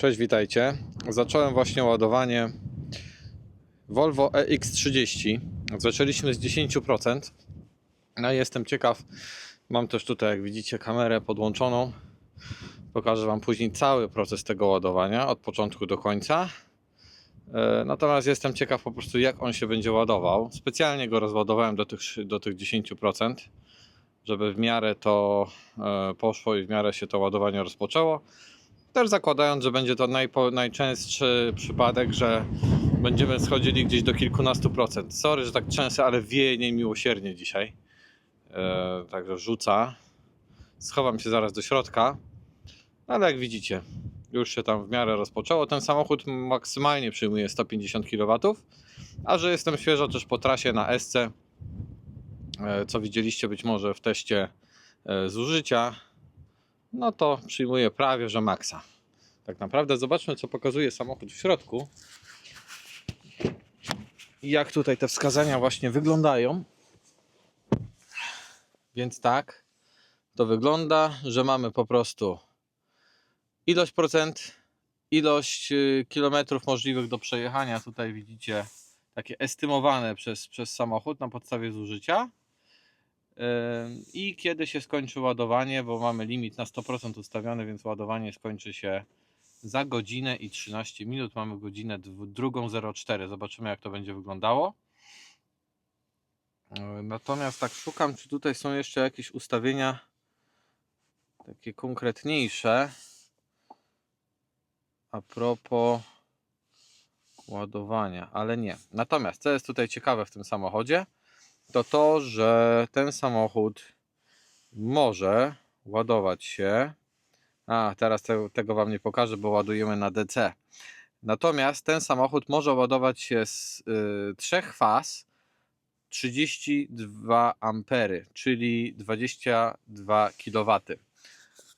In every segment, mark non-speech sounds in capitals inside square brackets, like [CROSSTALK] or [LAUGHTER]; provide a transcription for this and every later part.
Cześć, witajcie. Zacząłem właśnie ładowanie Volvo EX30. Zaczęliśmy z 10%. No i jestem ciekaw. Mam też tutaj, jak widzicie, kamerę podłączoną. Pokażę Wam później cały proces tego ładowania od początku do końca. E, Natomiast jestem ciekaw po prostu, jak on się będzie ładował. Specjalnie go rozładowałem do tych, do tych 10%, żeby w miarę to e, poszło i w miarę się to ładowanie rozpoczęło. Też zakładając, że będzie to najpo, najczęstszy przypadek, że będziemy schodzili gdzieś do kilkunastu procent. Sorry, że tak często, ale wieje niemiłosiernie dzisiaj. E, także rzuca. Schowam się zaraz do środka. Ale jak widzicie, już się tam w miarę rozpoczęło. Ten samochód maksymalnie przyjmuje 150 kW. A że jestem świeżo też po trasie na SC, e, co widzieliście być może w teście e, zużycia, no to przyjmuje prawie że maksa. Tak naprawdę zobaczmy co pokazuje samochód w środku. I jak tutaj te wskazania właśnie wyglądają. Więc tak, to wygląda, że mamy po prostu ilość procent, ilość y, kilometrów możliwych do przejechania. Tutaj widzicie takie estymowane przez, przez samochód na podstawie zużycia. I kiedy się skończy ładowanie, bo mamy limit na 100% ustawiony, więc ładowanie skończy się za godzinę i 13 minut. Mamy godzinę dwu- drugą 04. Zobaczymy, jak to będzie wyglądało. Yy, Natomiast tak szukam, czy tutaj są jeszcze jakieś ustawienia takie konkretniejsze. A propos ładowania, ale nie. Natomiast co jest tutaj ciekawe w tym samochodzie, to to, że ten samochód może ładować się. A, teraz te, tego Wam nie pokażę, bo ładujemy na DC. Natomiast ten samochód może ładować się z y, trzech faz 32 ampery, czyli 22 kW.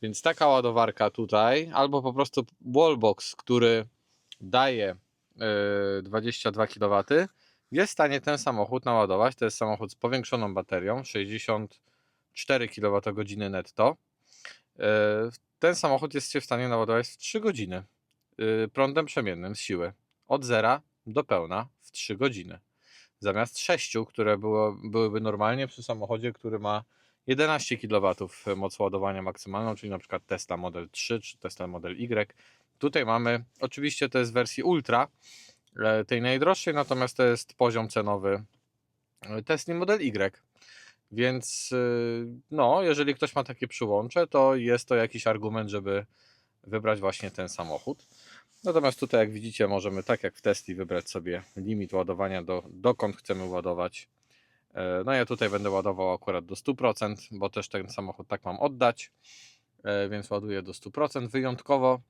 Więc taka ładowarka tutaj, albo po prostu wallbox, który daje y, 22 kW, jest w stanie ten samochód naładować. To jest samochód z powiększoną baterią, 64 kWh netto. Yy, Ten samochód jest się w stanie naładować w 3 godziny yy, prądem przemiennym z siły. Od zera do pełna w 3 godziny. Zamiast 6, które było, byłyby normalnie przy samochodzie, który ma 11 kW moc ładowania maksymalną, czyli na przykład Tesla Model 3 czy Tesla Model Y. Tutaj mamy, oczywiście to jest w wersji Ultra, e, tej najdroższej, natomiast to jest poziom cenowy Tesla Model Y. Więc y, no, jeżeli ktoś ma takie przyłącze, to jest to jakiś argument, żeby wybrać właśnie ten samochód. Natomiast tutaj, jak widzicie, możemy tak jak w Tesli wybrać sobie limit ładowania, do, dokąd chcemy ładować. E, No ja tutaj będę ładował akurat do 100%, bo też ten samochód tak mam oddać, E, więc ładuję do 100% wyjątkowo.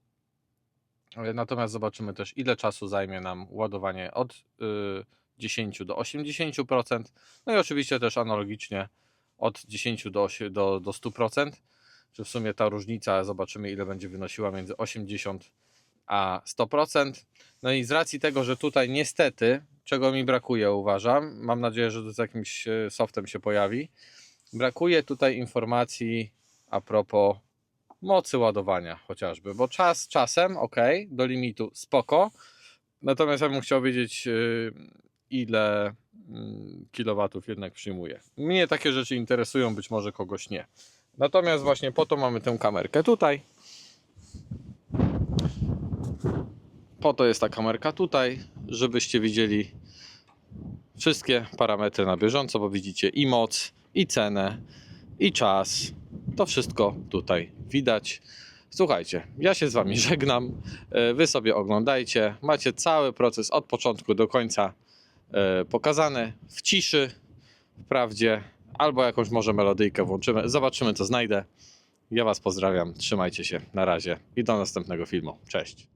E, Natomiast zobaczymy też, ile czasu zajmie nam ładowanie od y, 10 do 80%. No i oczywiście też analogicznie od 10 do, do, do 100%. Czy w sumie ta różnica, zobaczymy, ile będzie wynosiła między 80 a 100%. No i z racji tego, że tutaj niestety, czego mi brakuje, uważam, mam nadzieję, że to z jakimś e, softem się pojawi, brakuje tutaj informacji a propos mocy ładowania chociażby, bo czas czasem, ok, do limitu spoko, natomiast ja bym chciał wiedzieć yy, ile mm, kilowatów jednak przyjmuje. Mnie takie rzeczy interesują, być może kogoś nie. Natomiast właśnie po to mamy tę kamerkę tutaj. Po to jest ta kamerka tutaj, żebyście widzieli wszystkie parametry na bieżąco, bo widzicie i moc, i cenę, i czas. To wszystko tutaj widać. Słuchajcie, ja się z Wami [LAUGHS] żegnam. E, Wy sobie oglądajcie. Macie cały proces od początku do końca e, pokazany w ciszy, wprawdzie, albo jakąś może melodyjkę włączymy. Zobaczymy, co znajdę. Ja Was pozdrawiam. Trzymajcie się. Na razie i do następnego filmu. Cześć.